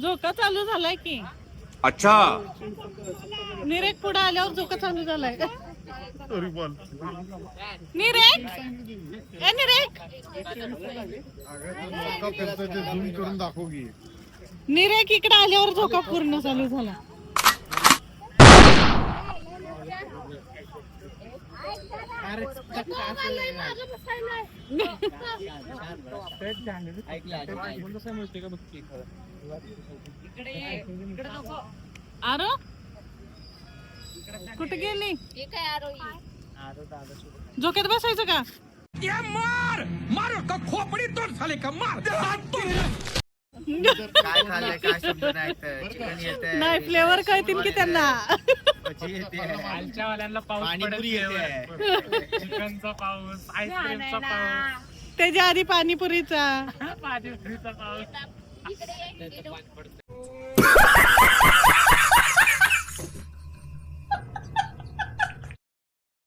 झोका चालू. झालाय की? अच्छा. निरेक पुढे आल्यावर झोका चालू झालाय. बॉल निरेक! ए निरेक! झूम करून दाखव की. निरेक इकडे आल्यावर झोका पूर्ण चालू झाला. का की. आरो? कुठे गेली? हे काय आरोही अरे दादा सोड. झोक्यात बसायचं का? काय खाल्लंय काय शब्द नाही ऐकत चिकन येते नाही फ्लेवर कळतील की त्यांना. पाऊस पडत पाणीपुरी नाही. चिकनचा पाऊस आईस्क्रीमचा पाऊस. त्याच्या आधी पाणीपुरीचा. पाणीपुरीचा पाऊस.